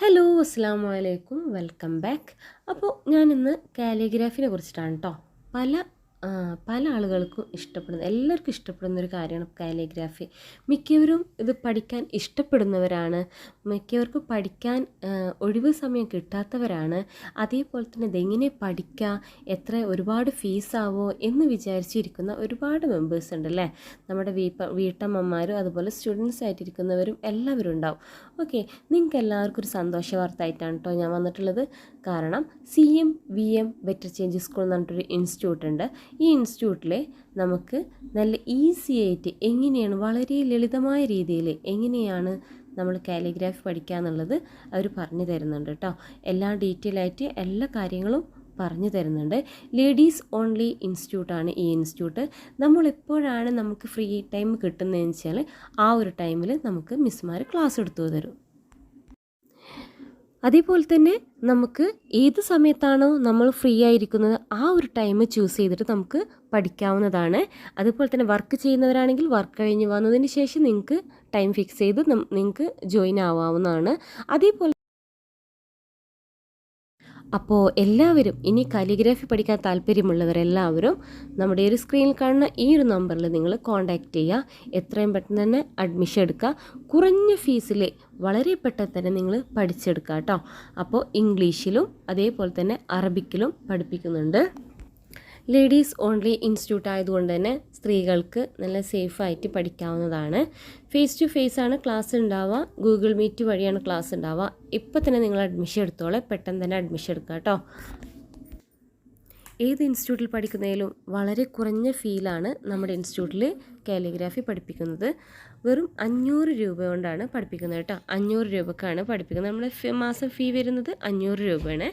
Hello അസ്സാം വലൈക്കും welcome back. അപ്പോൾ ഞാനിന്ന് കാലിഗ്രാഫിനെ കുറിച്ചിട്ടാണ് കേട്ടോ പല പല ആളുകൾക്കും ഇഷ്ടപ്പെടുന്ന എല്ലാവർക്കും ഇഷ്ടപ്പെടുന്ന ഒരു കാര്യമാണ് കാലിഗ്രാഫി. മിക്കവരും ഇത് പഠിക്കാൻ ഇഷ്ടപ്പെടുന്നവരാണ്. മിക്കവർക്കും പഠിക്കാൻ ഒഴിവ് സമയം കിട്ടാത്തവരാണ്. അതേപോലെ തന്നെ ഇതെങ്ങനെ പഠിക്കുക എത്ര ഒരുപാട് ഫീസാവോ എന്ന് വിചാരിച്ചിരിക്കുന്ന ഒരുപാട് മെമ്പേഴ്സ് ഉണ്ട് അല്ലേ? നമ്മുടെ വീപ്പ വീട്ടമ്മമാരും അതുപോലെ സ്റ്റുഡൻസ് ആയിട്ടിരിക്കുന്നവരും എല്ലാവരും ഉണ്ടാവും. ഓക്കെ നിങ്ങൾക്ക് എല്ലാവർക്കും ഒരു സന്തോഷ വാർത്ത ആയിട്ടാണ് കേട്ടോ ഞാൻ വന്നിട്ടുള്ളത്. കാരണം C M V M better change school എന്ന് പറഞ്ഞിട്ടൊരു ഇൻസ്റ്റിറ്റ്യൂട്ട് ഉണ്ട്. ഈ ഇൻസ്റ്റിറ്റ്യൂട്ടിൽ നമുക്ക് നല്ല ഈസി ആയിട്ട് എങ്ങനെയാണ് വളരെ ലളിതമായ രീതിയിൽ എങ്ങനെയാണ് നമ്മൾ കാലിഗ്രാഫി പഠിക്കുക എന്നുള്ളത് അവർ പറഞ്ഞു തരുന്നുണ്ട് കേട്ടോ. എല്ലാ ഡീറ്റെയിൽ ആയിട്ട് എല്ലാ കാര്യങ്ങളും പറഞ്ഞു തരുന്നുണ്ട്. ലേഡീസ് ഓൺലി ഇൻസ്റ്റിറ്റ്യൂട്ടാണ് ഈ ഇൻസ്റ്റിറ്റ്യൂട്ട്. നമ്മൾ എപ്പോഴാണ് നമുക്ക് ഫ്രീ ടൈം കിട്ടുന്നതെന്ന് വെച്ചാൽ ആ ഒരു ടൈമിൽ നമുക്ക് മിസ്സുമാർ ക്ലാസ് എടുത്തു തരും. അതേപോലെ തന്നെ നമുക്ക് ഏത് സമയത്താണോ നമ്മൾ ഫ്രീ ആയിരിക്കുന്നത് ആ ഒരു ടൈം ചൂസ് ചെയ്തിട്ട് നമുക്ക് പഠിക്കാവുന്നതാണ്. അതുപോലെ തന്നെ വർക്ക് ചെയ്യുന്നവരാണെങ്കിൽ വർക്ക് കഴിഞ്ഞ് വന്നതിന് ശേഷം നിങ്ങൾക്ക് ടൈം ഫിക്സ് ചെയ്ത് നിങ്ങൾക്ക് ജോയിൻ ആവാവുന്നതാണ്. അതേപോലെ അപ്പോൾ എല്ലാവരും ഇനി കാലിഗ്രാഫി പഠിക്കാൻ താല്പര്യമുള്ളവരെല്ലാവരും നമ്മുടെ ഒരു സ്ക്രീനിൽ കാണുന്ന ഈ ഒരു നമ്പറിൽ നിങ്ങൾ കോൺടാക്റ്റ് ചെയ്യുക. എത്രയും പെട്ടെന്ന് തന്നെ അഡ്മിഷൻ എടുക്കുക. കുറഞ്ഞ ഫീസിൽ വളരെ പെട്ടെന്ന് തന്നെ നിങ്ങൾ പഠിച്ചെടുക്കുക കേട്ടോ. അപ്പോൾ ഇംഗ്ലീഷിലും അതേപോലെ തന്നെ അറബിക്കിലും പഠിപ്പിക്കുന്നുണ്ട്. ലേഡീസ് ഓൺലി ഇൻസ്റ്റിറ്റ്യൂട്ട് ആയതുകൊണ്ട് തന്നെ സ്ത്രീകൾക്ക് നല്ല സേഫായിട്ട് പഠിക്കാവുന്നതാണ്. ഫേസ് ടു ഫേസ് ആണ് ക്ലാസ് ഉണ്ടാവുക ഗൂഗിൾ മീറ്റ് വഴിയാണ് ക്ലാസ് ഉണ്ടാവുക ഇപ്പോൾ തന്നെ നിങ്ങൾ അഡ്മിഷൻ എടുത്തോളെ. പെട്ടെന്ന് തന്നെ അഡ്മിഷൻ എടുക്കുക കേട്ടോ ഏത് ഇൻസ്റ്റിറ്റ്യൂട്ടിൽ പഠിക്കുന്നതിലും വളരെ കുറഞ്ഞ ഫീലാണ് നമ്മുടെ ഇൻസ്റ്റിറ്റ്യൂട്ടിൽ കാലിഗ്രാഫി പഠിപ്പിക്കുന്നത്. വെറും അഞ്ഞൂറ് രൂപ കൊണ്ടാണ് പഠിപ്പിക്കുന്നത് കേട്ടോ അഞ്ഞൂറ് രൂപക്കാണ് പഠിപ്പിക്കുന്നത്. നമ്മുടെ മാസം ഫീ വരുന്നത് അഞ്ഞൂറ് രൂപയാണ്.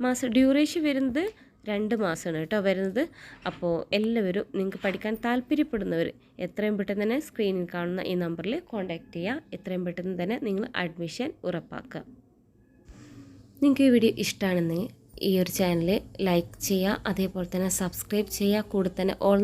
മാസം ഡ്യൂറേഷൻ വരുന്നത് രണ്ട് മാസമാണ് കേട്ടോ വരുന്നത്. അപ്പോൾ എല്ലാവരും നിങ്ങൾക്ക് പഠിക്കാൻ താല്പര്യപ്പെടുന്നവർ എത്രയും പെട്ടെന്ന് തന്നെ സ്ക്രീനിൽ കാണുന്ന ഈ നമ്പറിൽ കോൺടാക്റ്റ് ചെയ്യുക എത്രയും പെട്ടെന്ന് തന്നെ നിങ്ങൾ അഡ്മിഷൻ ഉറപ്പാക്കുക. നിങ്ങൾക്ക് ഈ വീഡിയോ ഇഷ്ടമാണെന്നെങ്കിൽ ഈ ഒരു ചാനൽ ലൈക്ക് ചെയ്യുക അതേപോലെ തന്നെ സബ്സ്ക്രൈബ് ചെയ്യുക കൂടെ തന്നെ ഓൾ